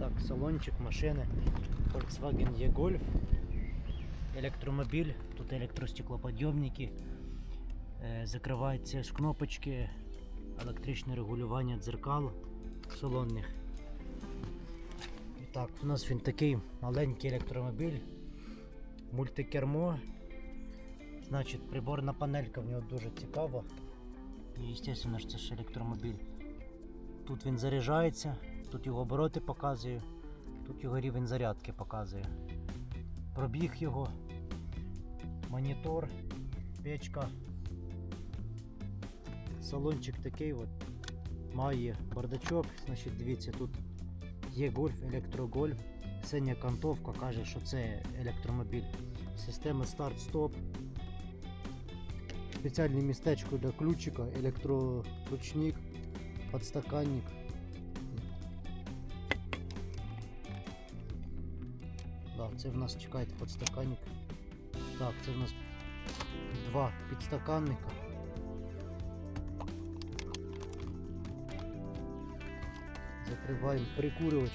Так, салончик машини Volkswagen E-Golf. Електромобіль, тут електростеклоподйомники, е, закриваються з кнопочки, електричне регулювання дзеркал салонних. І так, у нас він такий маленький електромобіль, мультикермо. Значить, приборна панелька в нього дуже цікава. І, звісно ж, це ж електромобіль. Тут він заряджається, тут його обороти показує, тут його рівень зарядки показує. Пробіг його, монітор, печка. Салончик такий от. Має бардачок, значить дивіться, тут є гольф, електрогольф. Синя кантовка каже, що це електромобіль. Система старт-стоп. Спеціальне містечко для ключика, електроручник, подстаканник. Да, це в нас чекайте подстаканник. Так, це в нас два підстаканника. Закриваємо прикурювач.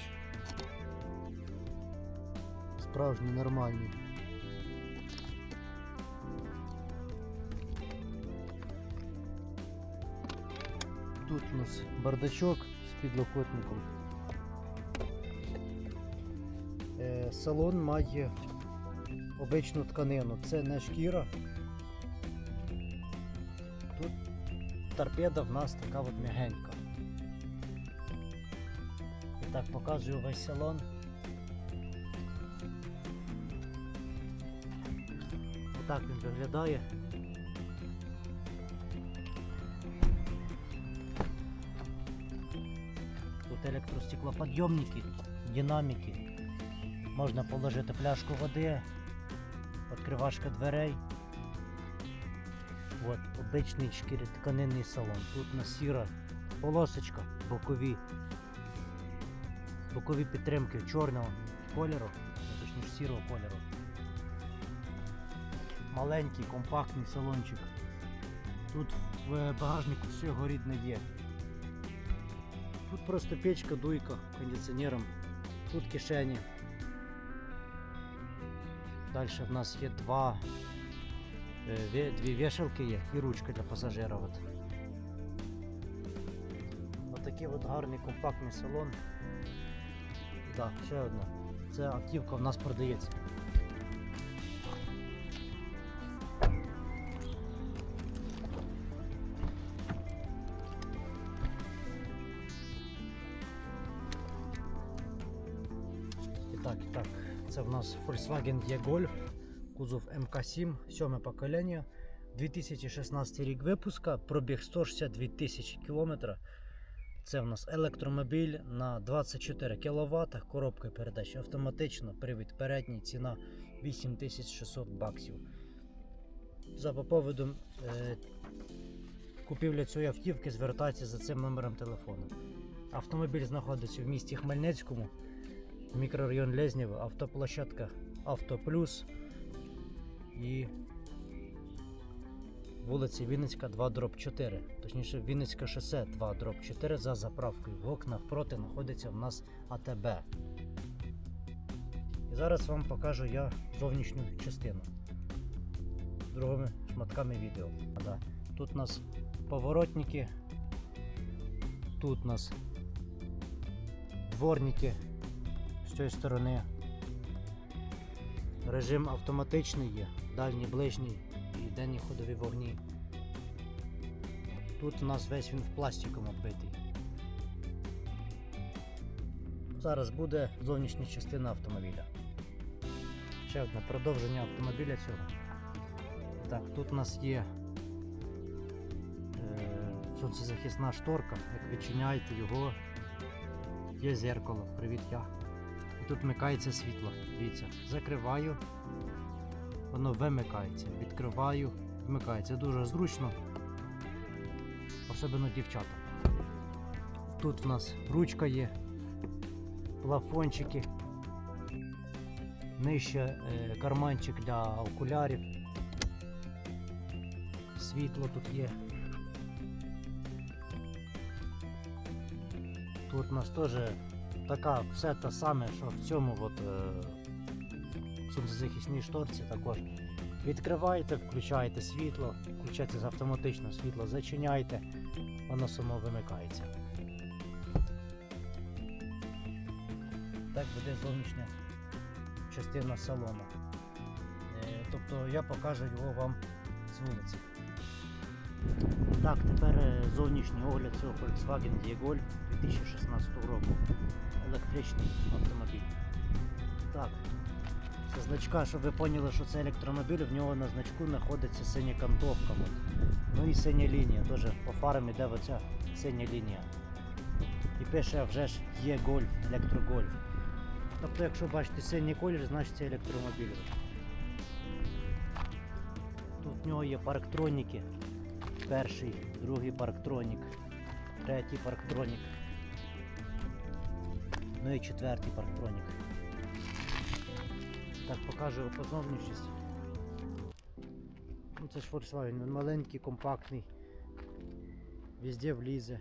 Справжній нормальний. Тут у нас бардачок з підлокотником. Е, Салон має обичну тканину. Це не шкіра. Тут торпеда в нас така от м'ягенька. І так показую весь салон. Отак він виглядає. Тут електростеклоподйомники, динаміки. Можна положити пляшку води, відкривашка дверей. От, обичний тканинний салон. Тут на сіра полосочка, бокові. Бокові підтримки чорного кольору, точніше сірого кольору. Маленький, компактний салончик. Тут в багажнику всього рідне є. Тут просто печка, дуйка кондиціонером. Тут кишені. Далі в нас є два, е, дві вішалки є і ручка для пасажира. От. Отакий от гарний компактний салон. Так, ще одна. Це автівка в нас продається. Це в нас Volkswagen E-Golf, кузов МК7, сьоме покоління. 2016 рік випуска, пробіг 162 тисячі кілометра. Це в нас електромобіль на 24 кВт, коробка передач автоматично, привід передній, ціна 8600 баксів. За по поводу е, купівля цієї автівки звертайтеся за цим номером телефону. Автомобіль знаходиться в місті Хмельницькому, мікрорайон Лезнєво, автоплощадка Автоплюс і вулиця Вінницька 2 дроб 4. Точніше Вінницьке шосе 2 дроб 4 за заправкою. В окнах проти знаходиться в нас АТБ. І зараз вам покажу я зовнішню частину другими шматками відео. Тут у нас поворотники, тут у нас дворники з цієї сторони. Режим автоматичний є, дальній, ближній і денні ходові вогні. Тут у нас весь він в пластиком оббитий. Зараз буде зовнішня частина автомобіля. Ще одне продовження автомобіля цього. Так, тут у нас є е, сонцезахисна шторка. Як відчиняєте його, є зеркало. Привіт я. Тут вмикається світло. Дивіться, закриваю, воно вимикається. Відкриваю, вмикається. Дуже зручно. Особливо дівчата. Тут в нас ручка є, плафончики. Нижче е, карманчик для окулярів. Світло тут є. Тут у нас теж така все те саме, що в цьому от, е, сонцезахисній шторці також. Відкриваєте, включаєте світло, включається автоматично світло, зачиняєте, воно само вимикається. Так буде зовнішня частина салону. Е, Тобто я покажу його вам з вулиці. Так, тепер е, зовнішній огляд цього Volkswagen E-Golf 2016 року. Електричний автомобіль. Так, це значка, щоб ви поняли, що це електромобіль, в нього на значку знаходиться синя кантовка. От. Ну і синя лінія, теж по фарам іде оця синя лінія. І пише вже ж є гольф, електрогольф. Тобто, якщо бачите синій колір, значить це електромобіль. Тут в нього є парктроніки. Перший, другий парктронік, третій парктронік. Ну і четвертий парктронік. Так, покажу по зовнішності. Ну, це ж Volkswagen, він маленький, компактний. Везде влізе.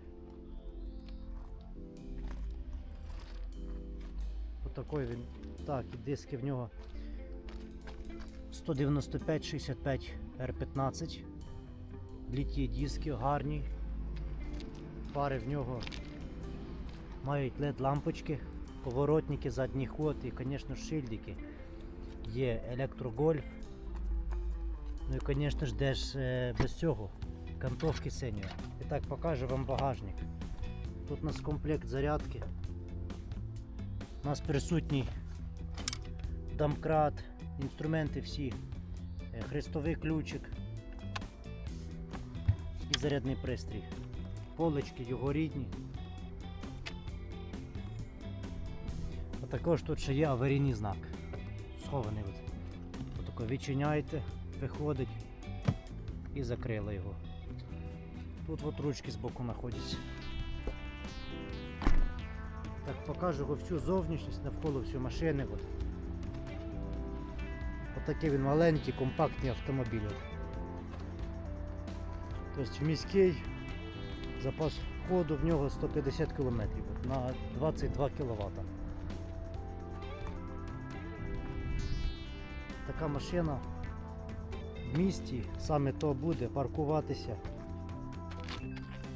Отакий він. Так, і диски в нього 195-65 R15. Літі диски гарні. Фари в нього мають LED лампочки, поворотники, задній ход і, звісно, шильдики. Є електрогольф. Ну і, звісно ж, де ж е, без цього кантовки синьої. І так покажу вам багажник. Тут у нас комплект зарядки. У нас присутній домкрат, інструменти всі, е, хрестовий ключик і зарядний пристрій. Полички його рідні. А також тут ще є аварійний знак. Схований. От. Отако відчиняєте, виходить і закрили його. Тут от ручки з боку знаходяться. Так, покажу всю зовнішність навколо всю машини. От. Отакий він маленький, компактний автомобіль. Тобто міський запас ходу в нього 150 км на 22 кВт. Така машина в місті саме то буде паркуватися.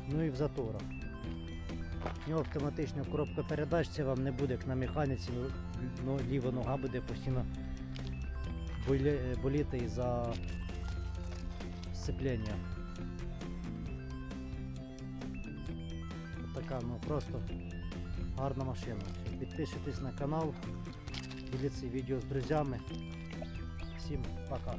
Ну і в заторах. У нього автоматична коробка передач, це вам не буде як на механіці, ну, ну, ліва нога буде постійно болі- боліти із-за сцеплення. От така, ну просто гарна машина. Підписуйтесь на канал, діліться відео з друзями. Всім пока.